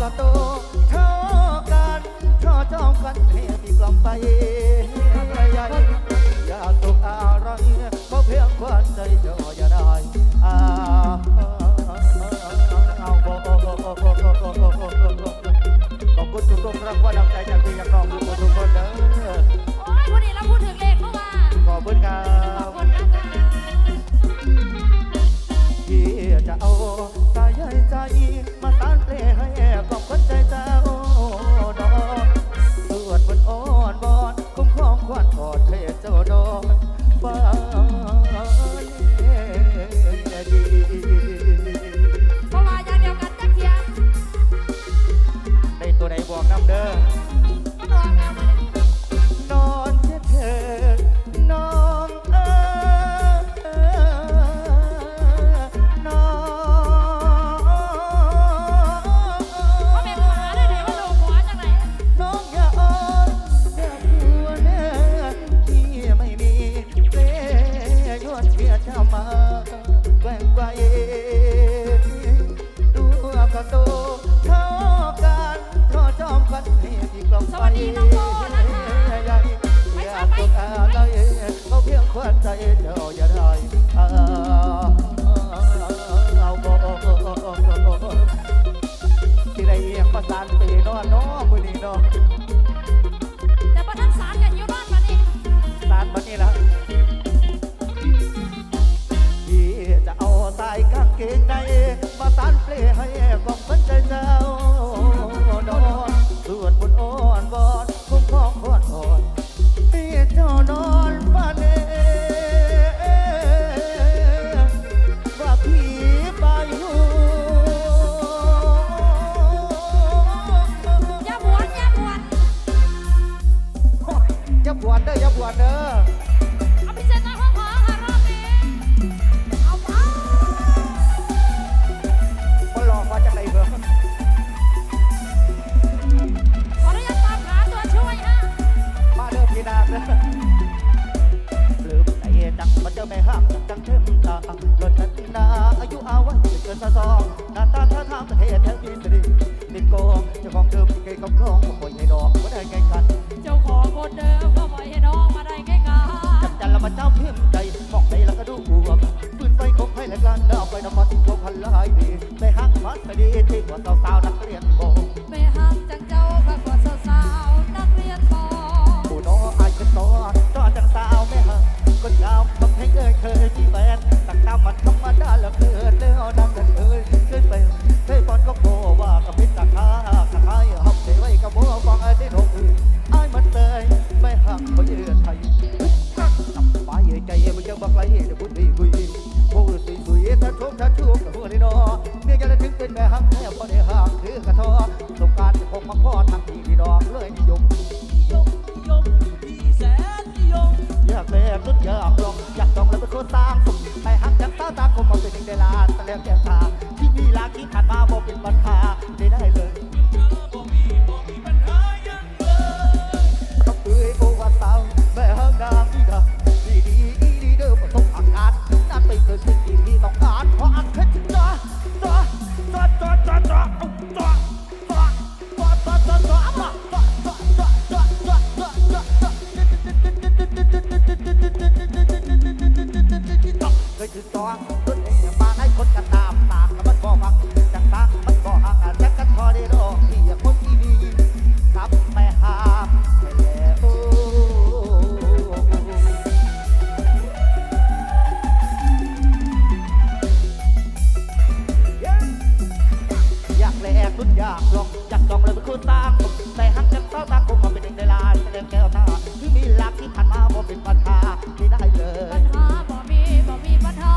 ก็โตเท่ากันเพราะจองกันให้พี่กลับไปใหญ่อย่าตกอะไรเพราะเพียงควันใจเจ้าอย่าได้อาขอบคุณตุกๆรักว่าดังใจจากพี่จากร้อง สุดอยากลองอยากจองเลยเป็นคนตางแต่หักจักเท้าตาคมมาเป็นเด็กในลานแสดงแก้วตาที่มีหลักที่ผ่านมาบ่เป็นปัญหาที่ได้เลย ปัญหาบ่มีบ่มีปัญหา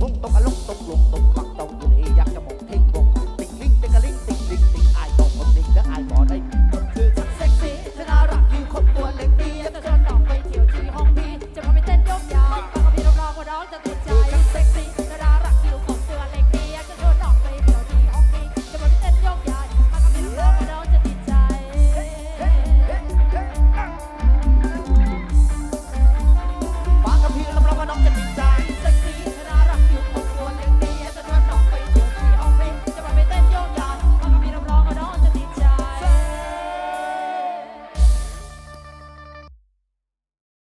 กลุ่งตกกระลุกตกหลุมตก